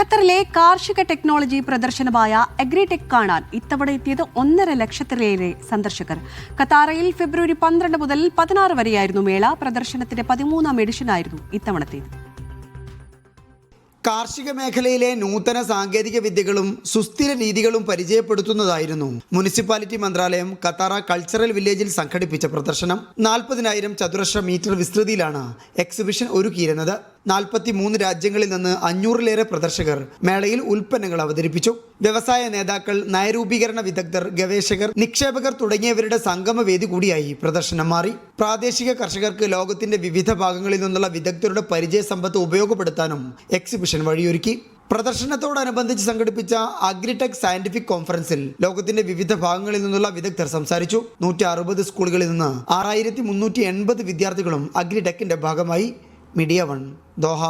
ഖത്തറിലെ കാർഷിക technology പ്രദർശനമായ agritech കാണാൻ ഇത്തവണ എത്തിയത് ഒന്നര ലക്ഷത്തിലേറെ സന്ദർശകർ. ഖത്താറയിൽ ഫെബ്രുവരി പന്ത്രണ്ട് മുതൽ പതിനാറ് വരെയായിരുന്നു മേള. പ്രദർശനത്തിന്റെ പതിമൂന്നാം എഡിഷനായിരുന്നു ഇത്തവണത്തേത്. കാർഷിക മേഖലയിലെ നൂതന സാങ്കേതിക വിദ്യകളും സുസ്ഥിര രീതികളും പരിചയപ്പെടുത്തുന്നതായിരുന്നു മുനിസിപ്പാലിറ്റി മന്ത്രാലയം കത്താറ കൾച്ചറൽ വില്ലേജിൽ സംഘടിപ്പിച്ച പ്രദർശനം. നാൽപ്പതിനായിരം ചതുരശ്ര മീറ്റർ വിസ്തൃതിയിലാണ് എക്സിബിഷൻ ഒരുക്കിയിരുന്നത്. നാൽപ്പത്തി മൂന്ന് രാജ്യങ്ങളിൽ നിന്ന് അഞ്ഞൂറിലേറെ പ്രദർശകർ മേളയിൽ ഉൽപ്പന്നങ്ങൾ അവതരിപ്പിച്ചു. വ്യവസായ നേതാക്കൾ നയരൂപീകരണ വിദഗ്ധർ ഗവേഷകർ നിക്ഷേപകർ തുടങ്ങിയവരുടെ സംഗമവേദി കൂടിയായി പ്രദർശനം മാറി. പ്രാദേശിക കർഷകർക്ക് ലോകത്തിന്റെ വിവിധ ഭാഗങ്ങളിൽ നിന്നുള്ള വിദഗ്ധരുടെ പരിചയ സമ്പത്ത് ഉപയോഗപ്പെടുത്താനും എക്സിബിഷൻ വഴിയൊരുക്കി. പ്രദർശനത്തോടനുബന്ധിച്ച് സംഘടിപ്പിച്ച അഗ്രിടെക് സയന്റിഫിക് കോൺഫറൻസിൽ ലോകത്തിന്റെ വിവിധ ഭാഗങ്ങളിൽ നിന്നുള്ള വിദഗ്ധർ സംസാരിച്ചു. നൂറ്റി അറുപത് സ്കൂളുകളിൽ നിന്ന് ആറായിരത്തി മുന്നൂറ്റി എൺപത് വിദ്യാർത്ഥികളും അഗ്രിടെക്കിന്റെ ഭാഗമായി. Media one Doha